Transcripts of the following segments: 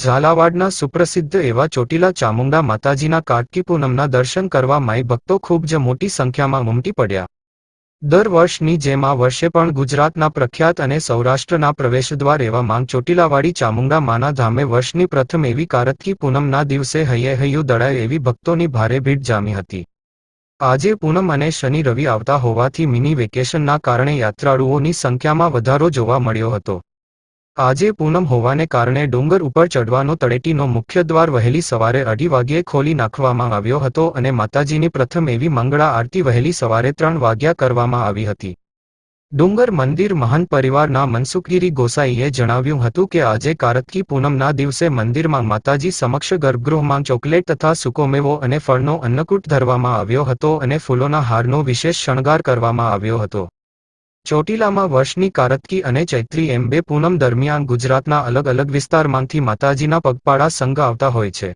ઝાલાવાડના સુપ્રસિદ્ધ એવા ચોટીલા ચામુંડા માતાજીના કાર્તિકી પૂનમના દર્શન કરવા માઈ ભક્તો ખૂબ જ મોટી સંખ્યામાં ઉમટી પડ્યા. દર વર્ષની જેમ આ વર્ષે પણ ગુજરાતના પ્રખ્યાત અને સૌરાષ્ટ્રના પ્રવેશદ્વાર એવા માંગ ચોટીલાવાડી ચામુંડા માના ધામે વર્ષની પ્રથમ એવી કારતકી પૂનમના દિવસે હૈયે હૈયું દળાય એવી ભક્તોની ભારે ભીડ જામી હતી. આજે પૂનમ અને શનિ રવિ આવતા હોવાથી મિની વેકેશનના કારણે યાત્રાળુઓની સંખ્યામાં વધારો જોવા મળ્યો હતો. આજે પૂનમ હોવાને કારણે ડુંગર ઉપર ચડવાનો તળેટીનો મુખ્ય દ્વાર વહેલી સવારે અઢી વાગ્યે ખોલી નાખવામાં આવ્યો હતો અને માતાજીની પ્રથમ એવી મંગળા આરતી વહેલી સવારે ત્રણ વાગ્યા કરવામાં આવી હતી. ડુંગર મંદિર મહાન પરિવારના મનસુખગીરી ગોસાઈએ જણાવ્યું હતું કે આજે કારતકી પૂનમના દિવસે મંદિરમાં માતાજી સમક્ષ ગર્ભગૃહમાં ચોકલેટ તથા સુકોમેવો અને ફળનો અન્નકૂટ ધરવામાં આવ્યો હતો અને ફૂલોના હારનો વિશેષ શણગાર કરવામાં આવ્યો હતો. ચોટીલામાં વર્ષની કારતકી અને ચૈત્રી એમ બે પૂનમ દરમિયાન ગુજરાતના અલગ અલગ વિસ્તારમાંથી માતાજીના પગપાળા સંઘ આવતા હોય છે.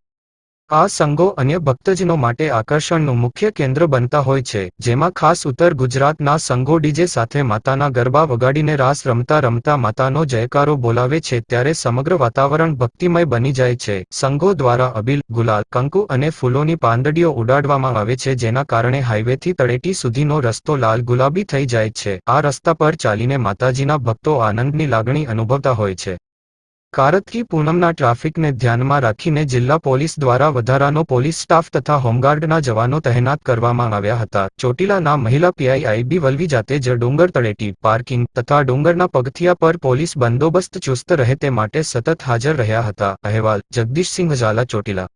આ સંઘો અન્ય ભક્તજનો માટે આકર્ષણનું મુખ્ય કેન્દ્ર બનતા હોય છે, જેમાં ખાસ ઉત્તર ગુજરાતના સંઘો ડીજે સાથે માતાના ગરબા વગાડીને રાસ રમતા રમતા માતાનો જયકારો બોલાવે છે ત્યારે સમગ્ર વાતાવરણ ભક્તિમય બની જાય છે. સંઘો દ્વારા અબીલ, ગુલાલ, કંકુ અને ફૂલોની પાંદડીઓ ઉડાડવામાં આવે છે, જેના કારણે હાઈવેથી તળેટી સુધીનો રસ્તો લાલ ગુલાબી થઈ જાય છે. આ રસ્તા પર ચાલીને માતાજીના ભક્તો આનંદની લાગણી અનુભવતા હોય છે. કારતકી પૂનમના ટ્રાફિકને ધ્યાનમાં રાખીને જિલ્લા પોલીસ દ્વારા વધારાનો પોલીસ સ્ટાફ તથા હોમગાર્ડના જવાનો તહેનાત કરવામાં આવ્યા હતા. ચોટીલાના મહિલા પીઆઈઆઈબી વલવી જાતે જ ડુંગર તળેટી પાર્કિંગ તથા ડુંગરના પગથિયા પર પોલીસ બંદોબસ્ત ચુસ્ત રહે તે માટે સતત હાજર રહ્યા હતા. અહેવાલ જગદીશસિંહ ઝાલા, ચોટીલા.